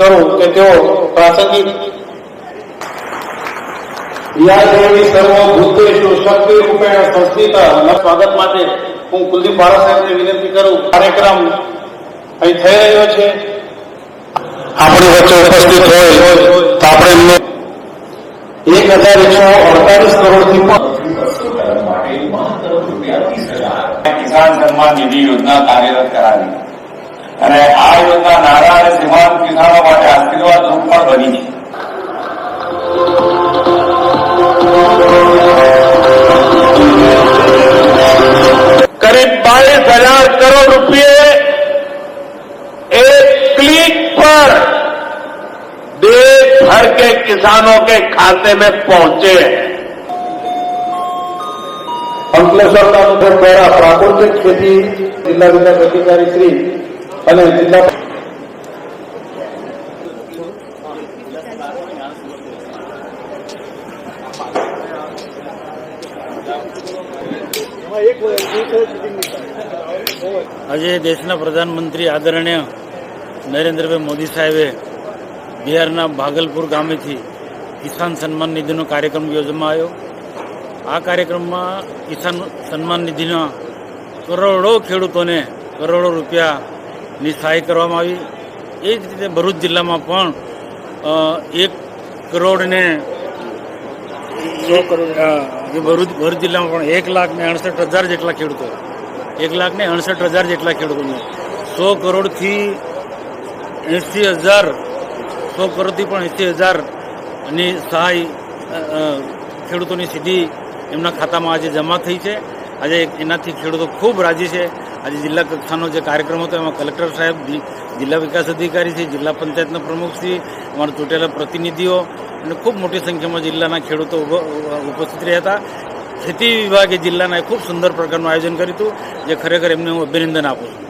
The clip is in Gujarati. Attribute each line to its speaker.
Speaker 1: કરું કે તેઓ પ્રાસંગિક યા દેવી શક્તિ રૂપેણ સંસ્થિતા સ્વાગત માટે હું કુલદીપ બાળા સાહેબને વિનંતી કરું. કાર્યક્રમ અહીં થઈ રહ્યો છે. આપણી વચ્ચે ઉપસ્થિત હોય તો આપણે એમને એક હજાર એકસો અડતાલીસ કરોડથી પણ
Speaker 2: કિસાન સન્માન નિધિ યોજના કાર્યરત કરાવી. અને આ યોજના નાના અને સીમાંત કિસાનો માટે આશીર્વાદ રૂપ પણ બની છે
Speaker 3: करीब बाईस हजार करोड़ रुपए एक क्लिक पर देश भर के किसानों के खाते में पहुंचे हैं
Speaker 1: અંકલેશ્વર તાલુકા દ્વારા પ્રાકૃતિક ખેતી જિલ્લા વિકાસ અધિકારી શ્રી અને જિલ્લા
Speaker 4: આજે દેશના પ્રધાનમંત્રી આદરણીય નરેન્દ્રભાઈ મોદી સાહેબે બિહારના ભાગલપુર ગામેથી કિસાન સન્માન નિધિનો કાર્યક્રમ યોજવામાં આવ્યો. આ કાર્યક્રમમાં કિસાન સન્માન નિધિના કરોડો ખેડૂતોને કરોડો રૂપિયાની સહાય કરવામાં આવી. એ જ રીતે ભરૂચ જિલ્લામાં પણ એક કરોડને ને જે ભરૂચ જિલ્લામાં પણ એક લાખ ને અડસઠ હજાર જેટલા ખેડૂતો. એક લાખ ને અડસઠ હજાર જેટલા ખેડૂતોને. સો કરોડથી એંસી હજાર સો કરોડથી પણ એંસી હજારની સહાય ખેડૂતોની સીધી એમના ખાતામાં આજે જમા થઈ છે. આજે એનાથી ખેડૂતો ખૂબ રાજી છે. આજે જિલ્લા કક્ષાનો જે કાર્યક્રમ હતો, એમાં કલેક્ટર સાહેબ જિલ્લા વિકાસ અધિકારી છે જિલ્લા પંચાયતના પ્રમુખશ્રી અમારા ચૂંટેલા પ્રતિનિધિઓ અને ખૂબ મોટી સંખ્યામાં જિલ્લાના ખેડૂતો ઉપસ્થિત રહ્યા હતા. ખેતી વિભાગે જિલ્લાના ખૂબ સુંદર પ્રકારનું આયોજન કર્યું હતું, જે ખરેખર એમને હું અભિનંદન આપું છું.